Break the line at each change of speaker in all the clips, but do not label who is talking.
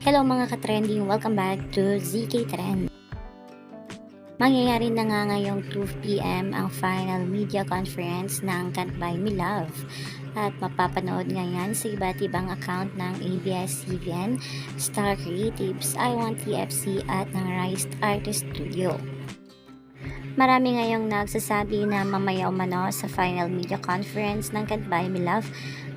Hello mga ka-trending, welcome back to ZK Trend. Mangyayari na nga ngayong 2pm ang final media conference ng Can't Buy Me Love at mapapanood ngayon sa iba't ibang account ng ABS-CBN, Star Creatives, I Want TFC at ng Rise Artist Studio. Marami ngayong nagsasabi na mamaya umano sa final media conference ng Buy Me Love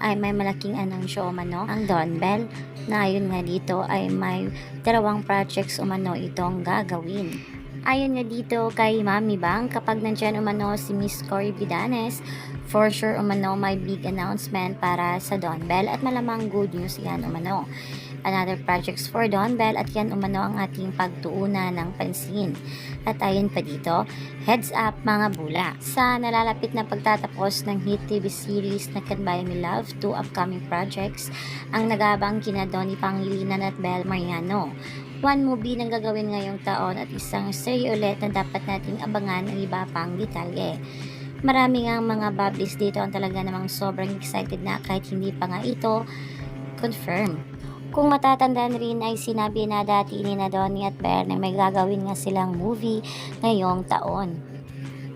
ay may malaking anunsyo umano ang Don Bell na ayon nga dito ay may dalawang projects umano itong gagawin. Ayon nga dito kay Mami Bang, kapag nandyan umano si Miss Cory Bidanes, for sure umano may big announcement para sa Don Bell at malamang good news yan umano. Another projects for Don Bell at yan umano ang ating pagtuunan ng pansin. At ayon pa dito, heads up mga bula. Sa nalalapit na pagtatapos ng hit TV series na Can Buy Me Love, two upcoming projects ang nagabang kina Donnie Pangilinan at Bel Mariano. One movie na gagawin ngayong taon at isang serye ulit na dapat nating abangan ng iba pang detalye. Marami nga mga bablis dito ang talaga namang sobrang excited na kahit hindi pa nga ito confirm. Kung matatandaan rin ay sinabi na dati ni na Donnie at Bear na may gagawin nga silang movie ngayong taon.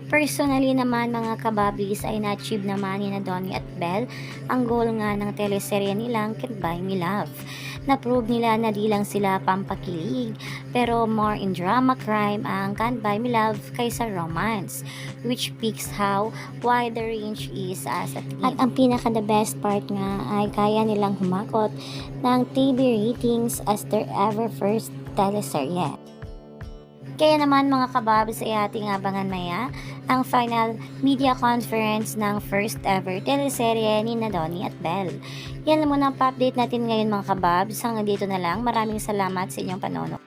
Personally naman mga kababis ay na-achieve naman ni na Donnie at Belle ang goal nga ng teleserye nilang Can't Buy Me Love. Na-prove nila na di lang sila pampakilig pero more in drama crime ang Can't Buy Me Love kaysa romance which speaks how wide the range is as a team. At ang pinaka the best part nga ay kaya nilang humakot ng TV ratings as their ever first teleserye. Kaya naman mga kababs ay ating abangan maya ang final media conference ng first ever teleserye ni na Donnie at Belle. Yan muna ang pa-update natin ngayon mga kababs. Hanggang dito na lang. Maraming salamat sa inyong panonood.